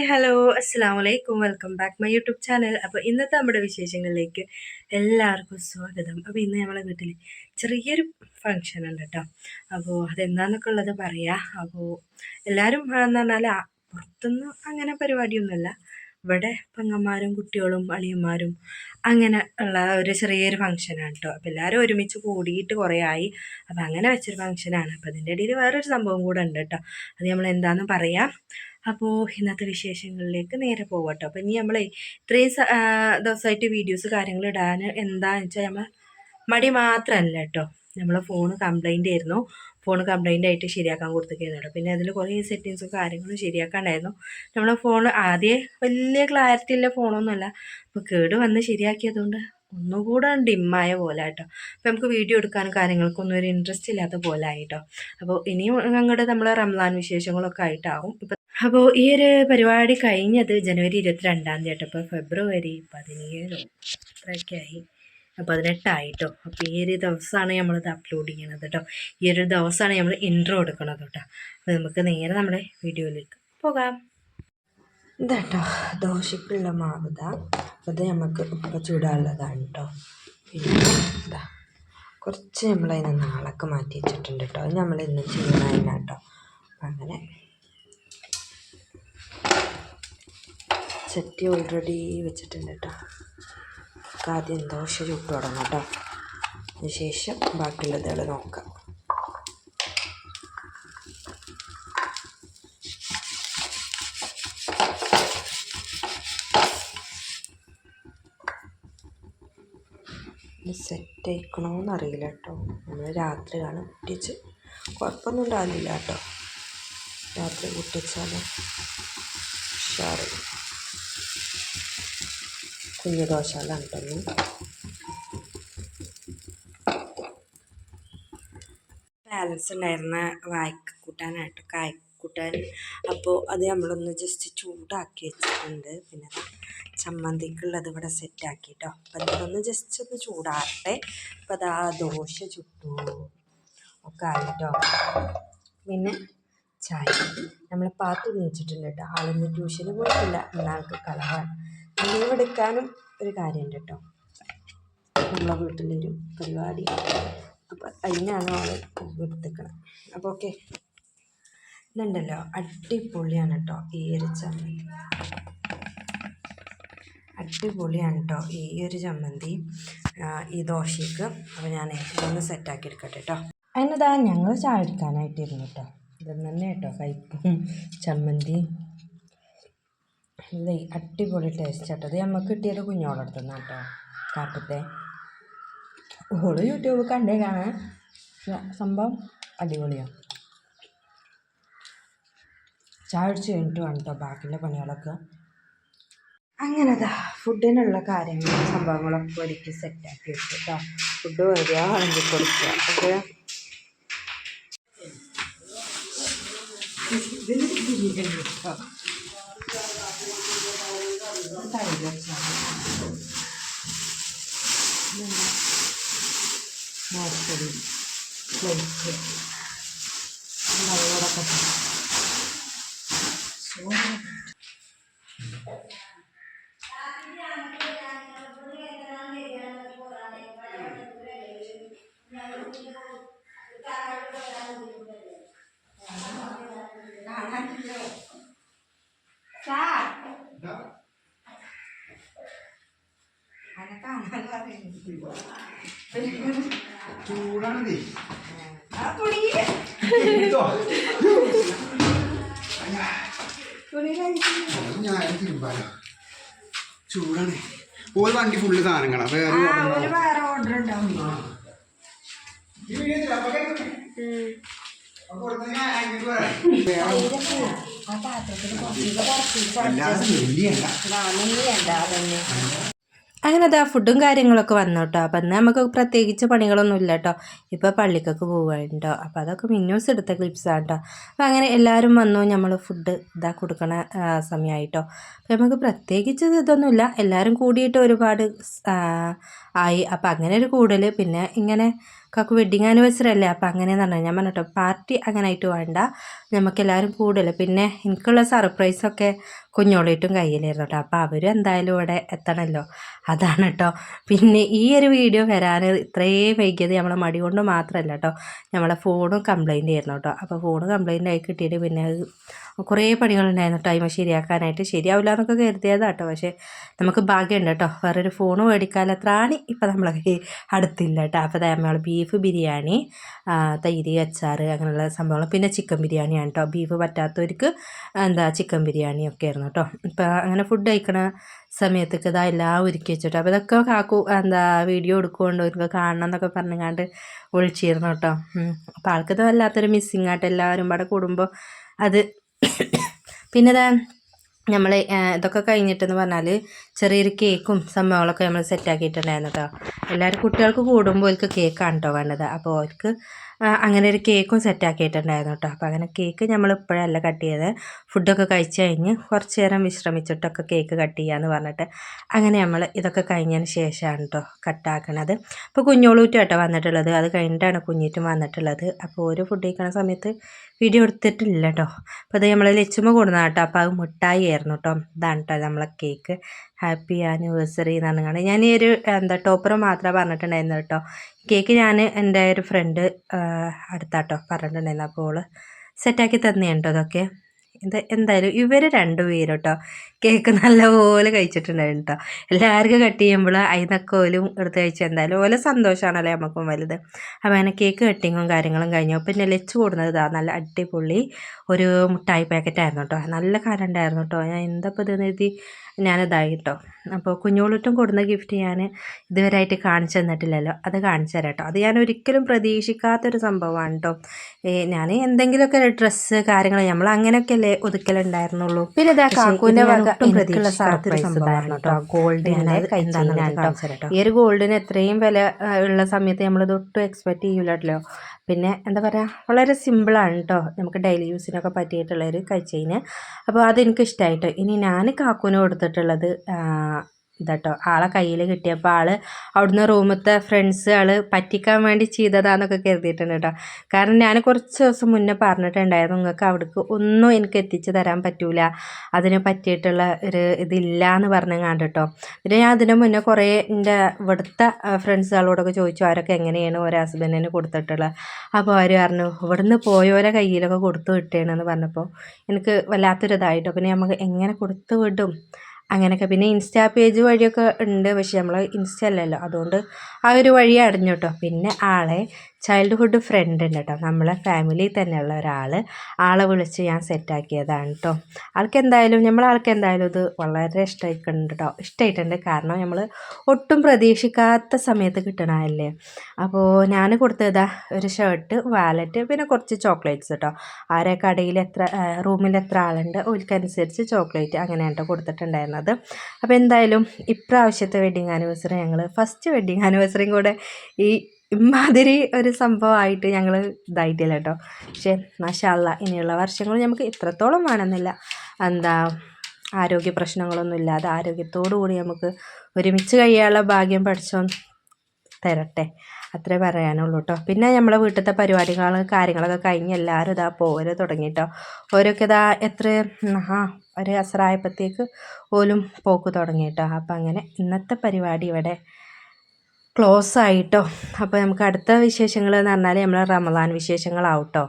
Hi hello അസ്സാം വലൈക്കും welcome back my YouTube channel അപ്പോൾ ഇന്നത്തെ നമ്മുടെ വിശേഷങ്ങളിലേക്ക് എല്ലാവർക്കും സ്വാഗതം. അപ്പോൾ ഇന്ന് നമ്മളെ വീട്ടിൽ ചെറിയൊരു ഫങ്ഷൻ ഉണ്ട് കേട്ടോ അപ്പോൾ അതെന്താന്നൊക്കെ ഉള്ളത് പറയാം. അപ്പോൾ എല്ലാവരും എന്ന് പറഞ്ഞാൽ പുറത്തുനിന്ന് പുറത്തൊന്നും അങ്ങനെ പരിപാടിയൊന്നുമല്ല. ഇവിടെ പെങ്ങന്മാരും കുട്ടികളും അളിയന്മാരും അങ്ങനെ ഉള്ള ഒരു ചെറിയൊരു ഫംഗ്ഷനാണ് കേട്ടോ അപ്പോൾ എല്ലാവരും ഒരുമിച്ച് കൂടിയിട്ട് കുറേ ആയി. അപ്പോൾ അങ്ങനെ വെച്ചൊരു ഫംഗ്ഷനാണ് അപ്പോൾ അതിന്റെ ഇടയിൽ വേറൊരു സംഭവം കൂടെ ഉണ്ട് കേട്ടോ അത് നമ്മൾ എന്താണെന്ന് പറയാം? അപ്പോൾ ഇന്നത്തെ വിശേഷങ്ങളിലേക്ക് നേരെ പോകട്ടോ അപ്പോൾ ഇനി നമ്മളെ ഇത്രയും ദിവസമായിട്ട് വീഡിയോസ് കാര്യങ്ങൾ ഇടാൻ എന്താണെന്ന് വെച്ചാൽ നമ്മൾ മടി മാത്രമല്ല കേട്ടോ നമ്മളെ ഫോൺ കംപ്ലൈന്റ് ആയിരുന്നു. ഫോൺ കംപ്ലൈന്റ് ആയിട്ട് ശരിയാക്കാൻ കൊടുത്തിരിക്കുന്നു പിന്നെ അതിൽ കുറേ സെറ്റിങ്സും കാര്യങ്ങളും ശരിയാക്കാണ്ടായിരുന്നു. നമ്മളെ ഫോൺ ആദ്യം വലിയ ക്ലാരിറ്റി ഉള്ള ഫോണൊന്നുമല്ല അപ്പോൾ കേട് വന്ന് ശരിയാക്കിയതുകൊണ്ട് ഒന്നുകൂടെ ഡിമ്മായ പോലെ കേട്ടോ അപ്പോൾ നമുക്ക് വീഡിയോ എടുക്കാനും കാര്യങ്ങൾക്കൊന്നും ഒരു ഇൻട്രസ്റ്റ് ഇല്ലാത്ത പോലെ ആയിട്ടോ അപ്പോൾ ഇനിയും അങ്ങോട്ട് നമ്മളെ റംസാൻ വിശേഷങ്ങളൊക്കെ ആയിട്ടാവും. ഇപ്പം അപ്പോൾ ഈ ഒരു പരിപാടി കഴിഞ്ഞത് ജനുവരി ഇരുപത്തിരണ്ടാം തീയതി അപ്പോൾ ഫെബ്രുവരി പതിനേഴോ അത്രയൊക്കെ ആയി പതിനെട്ടായിട്ടോ. അപ്പോൾ ഈ ഒരു ദിവസമാണ് നമ്മളിത് അപ്ലോഡ് ചെയ്യണത് കേട്ടോ ഈ ഒരു ദിവസമാണ് നമ്മൾ ഇൻട്രോ എടുക്കണത് കേട്ടോ അപ്പോൾ നമുക്ക് നേരെ നമ്മുടെ വീഡിയോയിലേക്ക് പോകാം. ഇതാട്ടോ ദോശക്കുള്ള മാവ് ഇതാ ഇത് നമുക്ക് ഇപ്പം ചൂടാനുള്ളതാണ് കേട്ടോ പിന്നെ ഇതാ. കുറച്ച് നമ്മളതിനെ നാളൊക്കെ മാറ്റി വെച്ചിട്ടുണ്ട് കേട്ടോ അത് നമ്മൾ ഇന്ന് ചെയ്യണതിനാ കേട്ടോ അങ്ങനെ ചട്ടി ഓൾറെഡി വെച്ചിട്ടുണ്ട് കേട്ടോ നമുക്ക് ആദ്യം ദോശ ചുട്ട് തുടങ്ങാം കേട്ടോ അതിനുശേഷം ബാക്കിയുള്ളതുകൾ നോക്കാം. സെറ്റ് ആയിക്കണോന്ന് അറിയില്ല കേട്ടോ നമ്മൾ രാത്രി കാണും. പൊട്ടിച്ച് കുഴപ്പമൊന്നും ഉണ്ടാവില്ല കേട്ടോ രാത്രി പൊട്ടിച്ചാൽ ഉഷാറ് കുഞ്ഞു ദോശകളാണ് കേട്ടോ. ബാലൻസ് ഉണ്ടായിരുന്ന വായ്ക്കൂട്ടാനായിട്ട് കായ്ക്കൂട്ടാൻ അപ്പോൾ അത് നമ്മളൊന്ന് ജസ്റ്റ് ചൂടാക്കി വെച്ചിട്ടുണ്ട്. പിന്നെ ചമ്മന്തിക്കുള്ളത് ഇവിടെ സെറ്റാക്കി കേട്ടോ അപ്പം അതൊന്ന് ജസ്റ്റ് ഒന്ന് ചൂടാറട്ടെ. അപ്പം അതാ ദോശ ചുട്ടു. ഒക്കെ ആയിട്ടോ. പിന്നെ ചായ. നമ്മൾ പാത്തു നീച്ചിട്ടുണ്ട് കേട്ടോ. ആളൊന്നും ട്യൂഷന് പോയിട്ടില്ല. എന്നാൽക്ക് കളറാണ് ലീവ് എടുക്കാനും ഒരു കാര്യമുണ്ട് കേട്ടോ. നമ്മളെ വീട്ടിലൊരു പരിപാടി. അപ്പം അതിനാണ് അവൾ എടുത്തേക്കണം അപ്പോൾ ഓക്കെ. ഇതുണ്ടല്ലോ അടിപൊളിയാണ് കേട്ടോ ഈ ഒരു ചമ്മന്തി. അടിപൊളിയാണ് കേട്ടോ ഈ ഒരു ചമ്മന്തി ഈ ദോശയ്ക്ക്. അപ്പോൾ ഞാൻ ഇതൊന്ന് സെറ്റാക്കി എടുക്കട്ടെ കേട്ടോ. അതിനതാ ഞങ്ങൾ ചായ എടുക്കാനായിട്ടിരുന്നു കേട്ടോ. ഇതൊന്നും തന്നെ കേട്ടോ കയ്പും ചമ്മന്തി. ഇതേ അടിപൊളി ടേസ്റ്റ് ആട്ടോ. ഇത് നമുക്ക് കിട്ടിയത് കുഞ്ഞോളടുത്തുനിന്ന് കേട്ടോ കാട്ടത്തെ ഓൾ യൂട്യൂബ് കണ്ടേ കാണാൻ. സംഭവം അടിപൊളിയാണ് അടിച്ച് കഴിഞ്ഞിട്ട് വേണം കേട്ടോ ബാക്കിയുള്ള പണികളൊക്കെ. അങ്ങനെതാ ഫുഡിനുള്ള കാര്യങ്ങളും സംഭവങ്ങളൊക്കെ ഒരുക്കി സെറ്റാക്കി വെച്ചു കേട്ടോ ഫുഡ് വരിക വിളമ്പി കൊടുക്കുക 大量。でも、もう一人、こう言って、体柔らかく。そう。ചൂടാണ്. ഓരോ വണ്ടി ഫുള്ള് സാധനങ്ങളാണ് വേറെ ഓർഡർ ഉണ്ടാവും. വീഡിയോ ചെയ്യ്, അപ്പൊ ആ. അങ്ങനെ അതാ ഫുഡും കാര്യങ്ങളൊക്കെ വന്നു കേട്ടോ അപ്പം എന്നാൽ നമുക്ക് പ്രത്യേകിച്ച് പണികളൊന്നും ഇല്ല കേട്ടോ ഇപ്പോൾ പള്ളിക്കൊക്കെ പോവുകയുണ്ടോ അപ്പോൾ അതൊക്കെ മിന്നൂസ് എടുത്ത ക്ലിപ്സാണ് കേട്ടോ അപ്പം അങ്ങനെ എല്ലാവരും വന്നു നമ്മൾ ഫുഡ് ഇതാ കൊടുക്കണ ആ, സമയമായിട്ടോ അപ്പം നമുക്ക് പ്രത്യേകിച്ച് ഇതൊന്നുമില്ല എല്ലാവരും കൂടിയിട്ട് ഒരുപാട് ആയി. അപ്പം അങ്ങനെ ഒരു കൂടൽ പിന്നെ ഇങ്ങനെ കാക്കു വെഡിങ് ആനിവേഴ്സറി അല്ലേ? അപ്പം അങ്ങനെയെന്ന് പറഞ്ഞാൽ ഞാൻ പറഞ്ഞിട്ടോ പാർട്ടി അങ്ങനെ ആയിട്ട് വേണ്ട. നമുക്കെല്ലാവരും കൂടുതൽ പിന്നെ എനിക്കുള്ള സർപ്രൈസൊക്കെ കുഞ്ഞോളിയിട്ടും കയ്യിലായിരുന്നു കേട്ടോ. അപ്പോൾ അവരും എന്തായാലും ഇവിടെ എത്തണമല്ലോ അതാണ് കേട്ടോ. പിന്നെ ഈ ഒരു വീഡിയോ വരാൻ ഇത്രയും വൈകിയത് നമ്മളെ മടി കൊണ്ട് മാത്രമല്ല കേട്ടോ. നമ്മളെ ഫോണും കംപ്ലൈന്റ് ആയിരുന്നു കേട്ടോ. അപ്പോൾ ഫോണ് കംപ്ലൈന്റ് ആയി കിട്ടിയിട്ട് പിന്നെ കുറേ പണികളുണ്ടായിരുന്നു. ടൈം ശരിയാക്കാനായിട്ട് ശരിയാവില്ല എന്നൊക്കെ കരുതിയതാണ് കേട്ടോ പക്ഷേ നമുക്ക് ഭാഗ്യമുണ്ട് കേട്ടോ വേറൊരു ഫോൺ മേടിക്കാനത്ര ആണി ഇപ്പം നമ്മളെ അടുത്തില്ല കേട്ടോ അപ്പോൾ നമ്മൾ ബീഫ് ബിരിയാണി തൈര് അച്ചാർ അങ്ങനെയുള്ള സംഭവങ്ങൾ. പിന്നെ ചിക്കൻ ബിരിയാണിയാണ് കേട്ടോ ബീഫ് പറ്റാത്തവർക്ക് എന്താ ചിക്കൻ ബിരിയാണി ഒക്കെ ആയിരുന്നു കേട്ടോ ഇപ്പം അങ്ങനെ ഫുഡ് കഴിക്കണ സമയത്തൊക്കെ ഇതാ എല്ലാം ഒരുക്കി വെച്ചോട്ടോ അപ്പോൾ ഇതൊക്കെ കാക്കു എന്താ വീഡിയോ എടുക്കുകൊണ്ട് ഒരു കാണണം എന്നൊക്കെ പറഞ്ഞുകൊണ്ട് വിളിച്ചിരുന്നു കേട്ടോ. അപ്പോൾ ആൾക്കത് വല്ലാത്തൊരു മിസ്സിങ് ആയിട്ട് എല്ലാവരും ഇവിടെ കൂടുമ്പോൾ അത് പിന്നെ നമ്മൾ ഇതൊക്കെ കഴിഞ്ഞിട്ടെന്ന് പറഞ്ഞാൽ ചെറിയൊരു കേക്കും സംഭവങ്ങളൊക്കെ നമ്മൾ സെറ്റാക്കിയിട്ടുണ്ടായിരുന്നു കേട്ടോ എല്ലാവരും കുട്ടികൾക്ക് കൂടുമ്പോൾ അവർക്ക് കേക്കാണ് കേട്ടോ വേണ്ടത്. അപ്പോൾ അവർക്ക് അങ്ങനെ ഒരു കേക്കും സെറ്റാക്കിയിട്ടുണ്ടായിരുന്നു കേട്ടോ അപ്പോൾ അങ്ങനെ കേക്ക് നമ്മൾ ഇപ്പോഴല്ല കട്ട് ചെയ്ത് ഫുഡൊക്കെ കഴിച്ച് കഴിഞ്ഞ് കുറച്ച് നേരം വിശ്രമിച്ചിട്ടൊക്കെ കേക്ക് കട്ട് ചെയ്യാമെന്ന് പറഞ്ഞിട്ട് അങ്ങനെ നമ്മൾ ഇതൊക്കെ കഴിഞ്ഞതിന് ശേഷമാണ് കേട്ടോ കട്ടാക്കണത്. അപ്പോൾ കുഞ്ഞോളൂറ്റ കേട്ടോ വന്നിട്ടുള്ളത്. അത് കഴിഞ്ഞിട്ടാണ് കുഞ്ഞിറ്റും വന്നിട്ടുള്ളത്. അപ്പോൾ ഓരോ ഫുഡ് കഴിക്കണ സമയത്ത് വീഡിയോ എടുത്തിട്ടില്ല കേട്ടോ അപ്പോൾ അത് നമ്മൾ ലച്ചുമ്മ കേട്ടോ അപ്പോൾ അത് മിഠായി ആയിരുന്നു കേട്ടോ ഇതാണ് കേട്ടോ നമ്മളെ കേക്ക് ഹാപ്പി ആനിവേഴ്സറി എന്നാണ് കാണുന്നത്. ഞാൻ ഈ ഒരു എന്താ ടോപ്പർ മാത്രമേ പറഞ്ഞിട്ടുണ്ടായിരുന്നു കേട്ടോ കേക്ക് ഞാൻ എന്റെ ഒരു ഫ്രണ്ട് അടുത്താട്ടോ പറഞ്ഞിട്ടുണ്ടായിരുന്നു അപ്പോൾ സെറ്റാക്കി തന്നെയാണ് കേട്ടോ അതൊക്കെ ഇത് എന്തായാലും ഇവർ രണ്ടുപേരും കേട്ടോ കേക്ക് നല്ലപോലെ കഴിച്ചിട്ടുണ്ടായിരുന്നു കേട്ടോ എല്ലാവർക്കും കട്ട് ചെയ്യുമ്പോൾ അതിനൊക്കെ ഓലും എടുത്ത് കഴിച്ചു എന്തായാലും ഓല സന്തോഷമാണല്ലേ നമുക്കും വലുത്. അപ്പോൾ അങ്ങനെ കേക്ക് കട്ടിങ്ങും കാര്യങ്ങളും കഴിഞ്ഞു. പിന്നെ ലെച്ച് കൂടുന്നത് ഇതാ നല്ല അടിപൊളി ഒരു മുട്ടായി പാക്കറ്റായിരുന്നു കേട്ടോ നല്ല കാലം ഉണ്ടായിരുന്നു കേട്ടോ ഞാൻ എന്താ ഇപ്പോൾ ഇത് എഴുതി? ഞാനിതായി കേട്ടോ അപ്പോൾ കുഞ്ഞോളിട്ടും കൊടുന്ന ഗിഫ്റ്റ് ഞാൻ ഇതുവരെയായിട്ട് കാണിച്ചു തന്നിട്ടില്ലല്ലോ. അത് കാണിച്ചു തരാം കേട്ടോ അത് ഞാൻ ഒരിക്കലും പ്രതീക്ഷിക്കാത്തൊരു സംഭവമാണ് കേട്ടോ ഞാൻ എന്തെങ്കിലുമൊക്കെ ഡ്രസ്സ് കാര്യങ്ങൾ നമ്മൾ അങ്ങനെയൊക്കെയല്ലേ ഒതുക്കലുണ്ടായിരുന്നുള്ളൂ. പിന്നെ ഇതാ കാക്കൂന്റെ സർപ്രൈസ് ഇതായിരുന്നു കേട്ടോ. കേട്ടോ. ഈ ഒരു ഗോൾഡിന് എത്രയും വില ഉള്ള സമയത്ത് നമ്മളിത് ഒട്ടും എക്സ്പെക്റ്റ് ചെയ്യൂലല്ലോ പിന്നെ എന്താ പറയുക വളരെ സിമ്പിളാണ് കേട്ടോ നമുക്ക് ഡെയിലി യൂസിനൊക്കെ പറ്റിയിട്ടുള്ളൊരു കഴിച്ചതിന്. അപ്പോൾ അതെനിക്ക് ഇഷ്ടമായിട്ടോ ഇനി ഞാൻ കാക്കൂന് കൊടുത്തിട്ടുള്ളത് ഇതാട്ടോ. ആളെ കയ്യിൽ കിട്ടിയപ്പോൾ ആൾ അവിടുന്ന് റൂമത്തെ ഫ്രണ്ട്സ് ആൾ പറ്റിക്കാൻ വേണ്ടി ചെയ്തതാന്നൊക്കെ കരുതിയിട്ടുണ്ട് കേട്ടോ കാരണം ഞാൻ കുറച്ച് ദിവസം മുന്നേ പറഞ്ഞിട്ടുണ്ടായിരുന്നു നിങ്ങൾക്ക് അവിടേക്ക് ഒന്നും എനിക്ക് എത്തിച്ചു തരാൻ പറ്റൂല. അതിന് പറ്റിയിട്ടുള്ള ഒരു ഇതില്ല എന്ന് പറഞ്ഞങ്ങാണ്ട് കേട്ടോ പിന്നെ ഞാൻ അതിന് മുന്നേ കുറേ എന്റെ ഇവിടുത്തെ ഫ്രണ്ട്സുകളോടൊക്കെ ചോദിച്ചു അവരൊക്കെ എങ്ങനെയാണ് ഓരോ ഹസ്ബൻഡിന് കൊടുത്തിട്ടുള്ളത് അപ്പോൾ അവർ പറഞ്ഞു ഇവിടുന്ന് പോയോരെ കയ്യിലൊക്കെ കൊടുത്തു വിട്ടേണെന്ന് പറഞ്ഞപ്പോൾ എനിക്ക് വല്ലാത്തൊരു ഇതായിട്ടോ പിന്നെ നമുക്ക് എങ്ങനെ കൊടുത്തു വിടും? അങ്ങനെയൊക്കെ പിന്നെ ഇൻസ്റ്റാ പേജ് വഴിയൊക്കെ ഉണ്ട്. പക്ഷെ നമ്മൾ ഇൻസ്റ്റ അല്ലല്ലോ. അതുകൊണ്ട് ആ ഒരു വഴി അടഞ്ഞു കേട്ടോ. പിന്നെ ആളെ ചൈൽഡ്ഹുഡ് ഫ്രണ്ട് ഉണ്ട് കേട്ടോ. നമ്മളെ ഫാമിലി തന്നെയുള്ള ഒരാൾ ആളെ വിളിച്ച് ഞാൻ സെറ്റാക്കിയതാണ് കേട്ടോ. ആൾക്ക് എന്തായാലും നമ്മൾ ആൾക്ക് എന്തായാലും ഇത് വളരെ ഇഷ്ടമായിട്ടുണ്ട് കേട്ടോ. ഇഷ്ടമായിട്ടുണ്ട് കാരണം നമ്മൾ ഒട്ടും പ്രതീക്ഷിക്കാത്ത സമയത്ത് കിട്ടണമല്ലേ അപ്പോൾ ഞാൻ കൊടുത്തതാ ഒരു ഷർട്ട് വാലറ്റ് പിന്നെ കുറച്ച് ചോക്ലേറ്റ്സ് കേട്ടോ. ആരെ കടയിൽ എത്ര റൂമിൽ എത്ര ആളുണ്ട് ഓൽക്കനുസരിച്ച് ചോക്ലേറ്റ് അങ്ങനെയാണ് കേട്ടോ കൊടുത്തിട്ടുണ്ടായിരുന്നത്. അപ്പോൾ എന്തായാലും ഇപ്രാവശ്യത്തെ വെഡ്ഡിങ് ആനിവേഴ്സറി ഞങ്ങൾ ഫസ്റ്റ് വെഡ്ഡിങ് ആനിവേഴ്സറിയും കൂടെ ഈ ഇമാതിരി ഒരു സംഭവമായിട്ട് ഞങ്ങൾ ഇതായിട്ടില്ല കേട്ടോ. പക്ഷേ മഷാല്ല ഇനിയുള്ള വർഷങ്ങൾ നമുക്ക് ഇത്രത്തോളം വേണമെന്നില്ല. എന്താ ആരോഗ്യ പ്രശ്നങ്ങളൊന്നും ഇല്ലാതെ ആരോഗ്യത്തോടു കൂടി നമുക്ക് ഒരുമിച്ച് കഴിയാനുള്ള ഭാഗ്യം പഠിച്ചോ തരട്ടെ. അത്രേ പറയാനുള്ളൂ കേട്ടോ. പിന്നെ നമ്മളെ വീട്ടിലത്തെ പരിപാടികൾ കാര്യങ്ങളൊക്കെ കഴിഞ്ഞ് എല്ലാവരും ഇതാ പോരെ തുടങ്ങിയിട്ടോ ഓരോക്കെ ഇതാ എത്ര ആ ഒരു അസറായപ്പോഴത്തേക്ക് ഓലും പോക്ക് തുടങ്ങി കേട്ടോ. അപ്പം അങ്ങനെ ഇന്നത്തെ പരിപാടി ഇവിടെ ക്ലോസ് ആയിട്ടോ. അപ്പോൾ നമുക്ക് അടുത്ത വിശേഷങ്ങൾ എന്ന് പറഞ്ഞാൽ നമ്മൾ റമദാൻ വിശേഷങ്ങളാവും കേട്ടോ.